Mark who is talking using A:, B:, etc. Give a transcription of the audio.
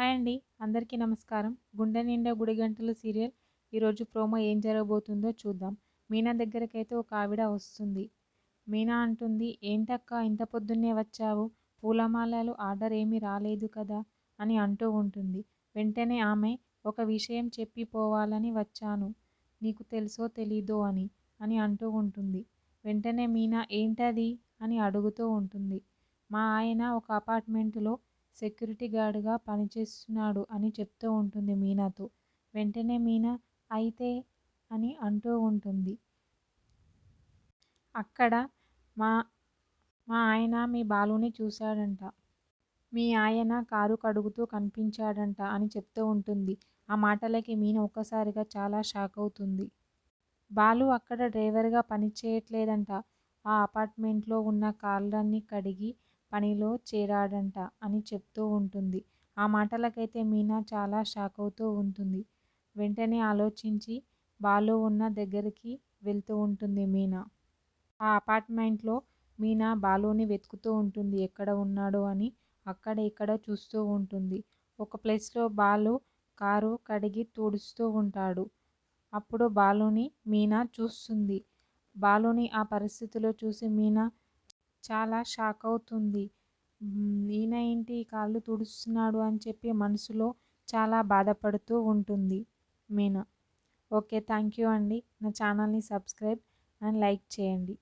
A: Hi అండి. అందరికీ నమస్కారం. గుండె నిండా గుడి గంటలు సీరియల్. ఈరోజు ప్రోమో ఏం జరగబోతుందో చూద్దాం. మీనా దగ్గరకైతే ఒక ఆవిడ వస్తుంది. మీనా అంటుంది ఏంటక్క ఇంత పొద్దున్నే వచ్చావు? పూలమాలలు ఆర్డర్ ఏమీ రాలేదు కదా? అని అంటూ ఉంటుంది. వెంటనే ఆమె ఒక విషయం చెప్పిపోవాలని వచ్చాను. నీకు తెలుసో తెలీదో అని అని అంటూ ఉంటుంది. వెంటనే మీనా ఏంటది? అని అడుగుతూ ఉంటుంది. మా ఆయన ఒక అపార్ట్మెంటులో సెక్యూరిటీ గార్డ్గా పనిచేస్తున్నాడు అని చెప్తూ ఉంటుంది మీనాతో. వెంటనే మీనా అయితే అని అంటూ ఉంటుంది. అక్కడ మా మా ఆయన మీ బాలుని చూశాడంట. మీ ఆయన కారు కడుగుతూ కనిపించాడంట అని చెప్తూ ఉంటుంది. ఆ మాటలకి మీన ఒక్కసారిగా చాలా షాక్ అవుతుంది. బాలు అక్కడ డ్రైవర్గా పనిచేయట్లేదంట. ఆ అపార్ట్మెంట్లో ఉన్న కార్లన్నీ కడిగి పనిలో చేరాడంట అని చెప్తూ ఉంటుంది. ఆ మాటలకైతే మీనా చాలా షాక్ అవుతూ ఉంటుంది. వెంటనే ఆలోచించి బాలు ఉన్న దగ్గరికి వెళ్తూ ఉంటుంది మీనా. ఆ అపార్ట్మెంట్లో మీనా బాలుని వెతుకుతూ ఉంటుంది. ఎక్కడ ఉన్నాడో అని అక్కడ ఇక్కడ చూస్తూ ఉంటుంది. ఒక ప్లేస్లో బాలు కారు కడిగి తుడుస్తూ ఉంటాడు. అప్పుడు బాలుని మీనా చూస్తుంది. బాలుని ఆ పరిస్థితిలో చూసి మీనా చాలా షాక్ అవుతుంది. ఈయన ఏంటి? కాళ్ళు తుడుస్తున్నాడు అని చెప్పి మనసులో చాలా బాధపడుతూ ఉంటుంది మీనా. ఓకే థ్యాంక్ యూ అండి. నా ఛానల్ని సబ్స్క్రైబ్ అండ్ లైక్ చేయండి.